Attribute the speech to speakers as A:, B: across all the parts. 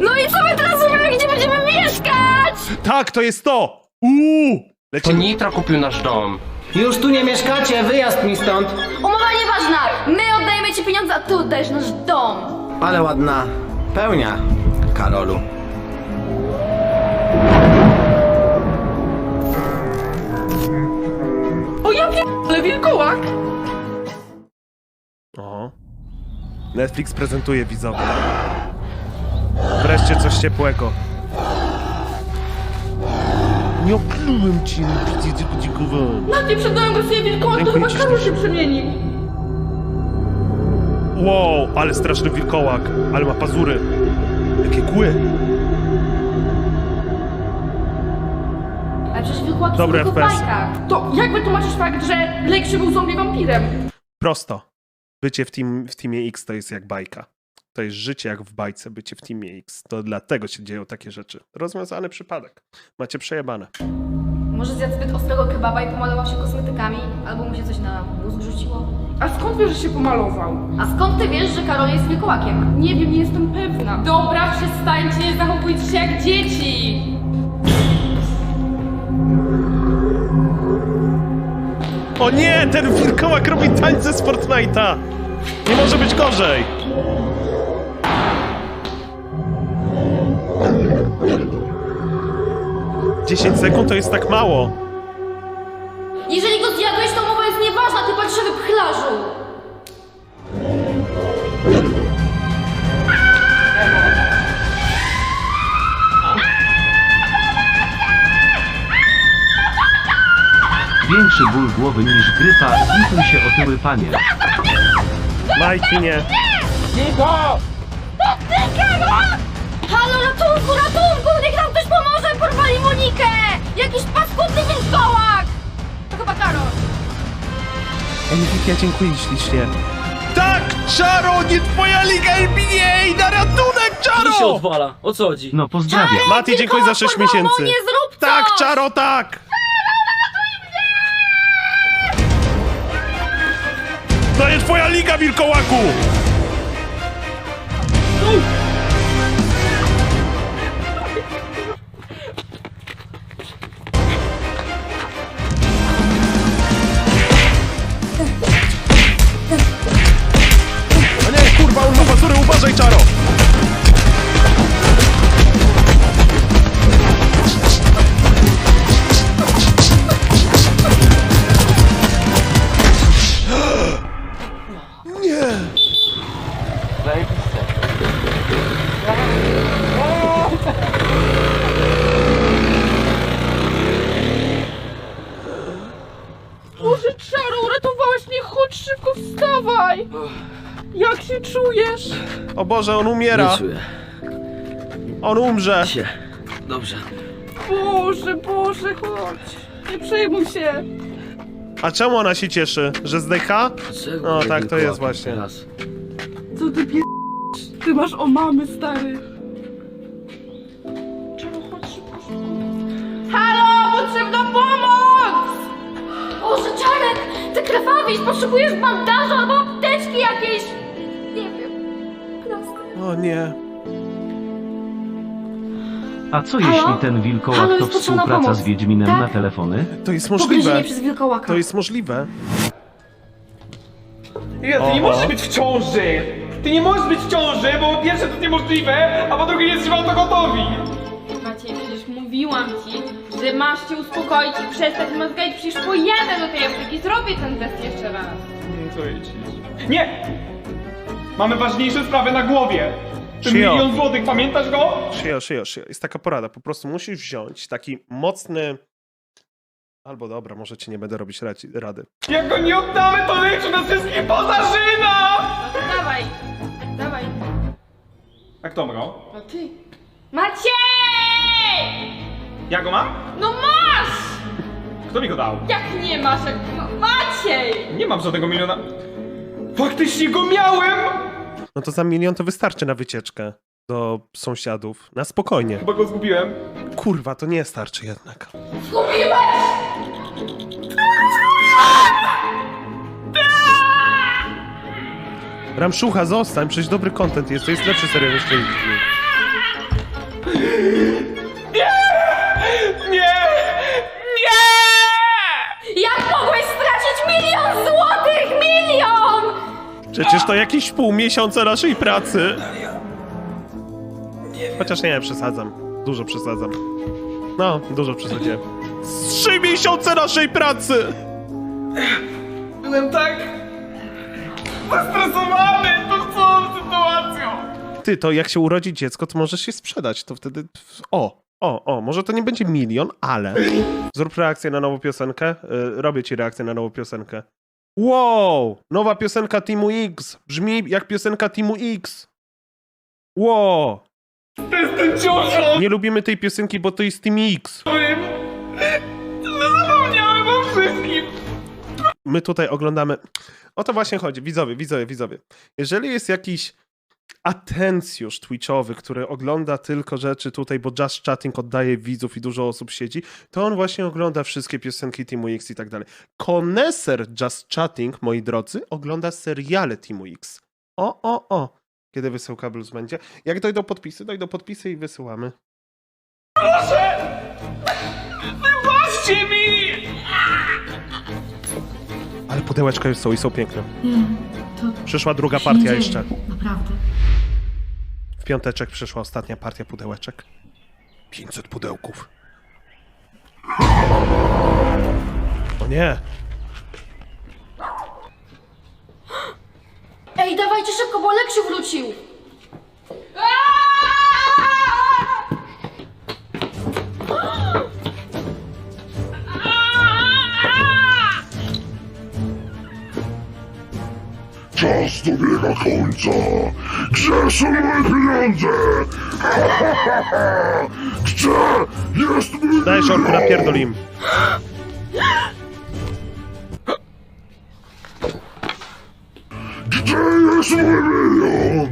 A: No i co my teraz robimy? Gdzie będziemy mieszkać?
B: Tak, to jest to! Uuu!
C: To
B: Lecimy.
C: Nitro kupił nasz dom.
D: Już tu nie mieszkacie, wyjazd mi stąd.
A: Umowa nieważna! My oddajemy ci pieniądze, a ty oddajesz nasz dom!
D: Ale ładna pełnia, Karolu.
E: O ja ale wilkołak!
B: O. Netflix prezentuje widzowie. Wreszcie coś ciepłego. Nie oplułem ci, nie tylko dziękowałem.
E: Nawet nie przedałem go sobie wilkołak, to
B: Dziękuję
E: chyba
B: ci
E: Karol się przemienił.
B: Wow, ale straszny wilkołak, ale ma pazury. Jakie kły.
A: Ale przecież wilkołaki
B: Dobry
A: są tylko w
B: FPS.
A: bajkach.
E: To jak wytłumaczysz fakt, że Lake był zombie wampirem?
B: Prosto. Bycie w, team, w Teamie X to jest jak bajka. To jest życie jak w bajce, bycie w Teamie X. To dlatego się dzieją takie rzeczy. Rozwiązany przypadek. Macie przejebane.
A: Może zjadł zbyt ostrego kebaba i pomalował się kosmetykami? Albo mu się coś na mózg rzuciło?
E: A skąd wiesz, że się pomalował?
A: A skąd ty wiesz, że Karol jest wilkołakiem?
E: Nie wiem, nie jestem pewna. Dobra, przestańcie, zachowujcie się jak dzieci!
B: O nie, ten wilkołak robi tańce z Fortnite'a! Nie może być gorzej! Dziesięć sekund to jest tak mało.
A: Jeżeli go zjadłeś, to umowa jest nieważna, ty patrzywy pchlarzu!
F: Większy ból głowy niż grypa, zlituj się otyły panie.
B: Majki nie.
A: Halo, ratunku, ratunku! Porwali Monikę! Jakiś paskudny wilkołak! To chyba Karol.
B: Enrique, dziękuję ślicznie. Tak, Czaro, nie twoja liga NBA! Na ratunek,
G: Co się
B: Czaro!
G: odwala? O co chodzi?
F: No pozdrawiam.
B: Mati, dziękuję za 6
A: Wilkołak porwał
B: miesięcy.
A: Monię, zrób coś!
B: Tak, Czaro, tak! To jest twoja liga, wilkołaku!
E: Jak się czujesz?
B: O Boże, on umiera!
G: Nie czuję
B: On umrze!
G: się. Dobrze.
E: Boże, Boże, chodź. Nie przejmuj się.
B: A czemu ona się cieszy? Że zdycha? No,
G: nie
B: tak, to jest właśnie.
G: Teraz.
E: Co ty pier... Ty masz o mamy, stary. Czaro, chodź szybko, szybko. Halo, potrzebna pomoc!
A: Boże, Czarek! Ty krwawisz! Potrzebujesz bandażu albo
B: O nie.
F: A co
A: Halo?
F: jeśli ten wilkołak
A: Halo,
F: to
A: jest potrzebna
F: współpraca
A: pomoc.
F: z Wiedźminem
A: Tak?
F: na telefony?
B: To jest
A: Pogryzienie
B: możliwe.
A: przez wilkołaka.
B: To jest możliwe.
H: Ja, ty nie możesz być w ciąży! Ty nie możesz być w ciąży, bo po pierwsze to jest niemożliwe, a po drugie nie jesteśmy na to gotowi!
E: Maciej, przecież mówiłam ci, że masz się uspokoić i przestać mazgać. Przecież pojadę do tej apteki, zrobię ten test jeszcze raz.
H: Nie, co? Nie! Mamy ważniejsze sprawy na głowie! Ten
B: Shio.
H: milion złotych, pamiętasz go?
B: Szyjo, szyjo, szyjo. Jest taka porada. Po prostu musisz wziąć taki mocny... Albo dobra, może ci nie będę robić raci- rady.
H: Jak go nie oddamy, to leczy nas wszystkich pozarzyna!
E: No to dawaj, dawaj.
H: A kto mrał?
E: No ty. Maciej!
H: Ja go mam?
E: No masz!
H: Kto mi go dał?
E: Jak nie masz, jak... Maciej!
H: Nie mam żadnego miliona... Faktycznie go miałem!
B: No to za milion to wystarczy na wycieczkę do sąsiadów. Na spokojnie.
H: Chyba go zgubiłem.
B: Kurwa, to nie starczy jednak. Ramszucha, zostań, przecież dobry content jest, to jest lepszy serial niż ten. Przecież to jakieś pół miesiąca naszej pracy. Chociaż nie, przesadzam. Dużo przesadzam. No, dużo przesadziłem. Trzy miesiące naszej pracy!
H: Byłem tak... zestresowany tą całą sytuacją.
B: Ty, to jak się urodzi dziecko, to możesz się sprzedać. To wtedy. O, o, o, może to nie będzie milion, ale. Zrób reakcję na nową piosenkę. Y, robię ci reakcję na nową piosenkę. Wow! Nowa piosenka Teamu X. Brzmi jak piosenka Teamu X. Wow!
H: Jestem ciążą!
B: Nie lubimy tej piosenki, bo to jest Team X.
H: No zapomniałem o wszystkim!
B: My tutaj oglądamy. O to właśnie chodzi. Widzowie, widzowie, widzowie. Jeżeli jest jakiś atencjusz twitchowy, który ogląda tylko rzeczy tutaj, bo Just Chatting oddaje widzów i dużo osób siedzi, to on właśnie ogląda wszystkie piosenki Teamu X i tak dalej. Koneser Just Chatting, moi drodzy, ogląda seriale Teamu X. O, o, o. Kiedy wysyłka blues będzie? Jak dojdą podpisy? Dojdą podpisy i wysyłamy.
H: Wybaczcie mi!
B: Ale pudełeczka już są i są piękne. Przyszła druga partia jeszcze.
A: Naprawdę.
B: Piąteczek przyszła ostatnia partia pudełeczek. 500 pudełków. O nie!
A: Ej, dawajcie szybko, bo Leksiu wrócił!
C: Czas dobiega końca. Gdzie są moje pieniądze? Ha, ha, ha, ha. Gdzie jest mój
B: Dajesz orku,
C: milion?
B: napierdol im.
C: Gdzie jest mój milion?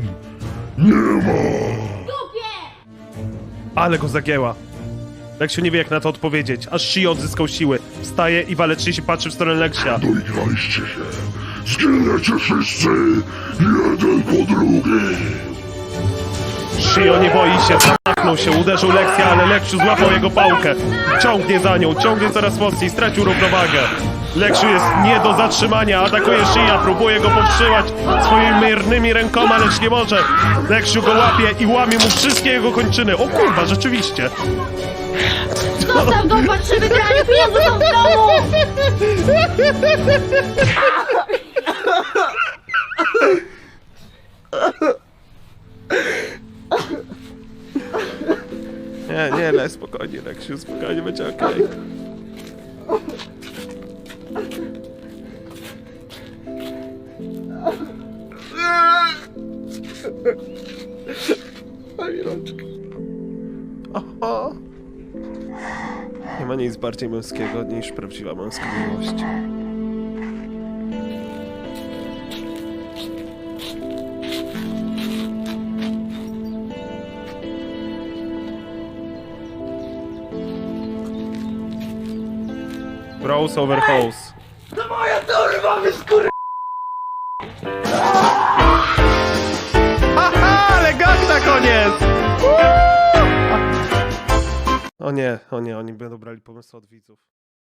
C: Nie ma.
B: Ale go zagięła. Leksiu nie wie jak na to odpowiedzieć. Aż Shi odzyskał siły. Wstaje i walecznie się patrzy w stronę Leksia.
C: Doigraliście się. Zginiecie wszyscy. Jeden po drugim.
B: Shio nie boi się, zamachnął się, uderzył Leksia, ale Leksiu złapał jego pałkę. Ciągnie za nią, ciągnie coraz mocniej, stracił równowagę. Leksiu jest nie do zatrzymania, atakuje Shia, próbuje go powstrzymać swoimi miernymi rękoma, lecz nie może. Leksiu go łapie i łamie mu wszystkie jego kończyny. O kurwa, rzeczywiście.
A: Zostaw dopłat przy wygraniu, pieniądze są w domu!
B: Nie, nie, le, spokojnie, Leksiu, spokojnie, będzie okej. Oho. Nie ma nic bardziej męskiego niż prawdziwa męska miłość. Rose over hose. Haha, ale gag na koniec! O nie, o nie, oni będą brali pomysły od widzów.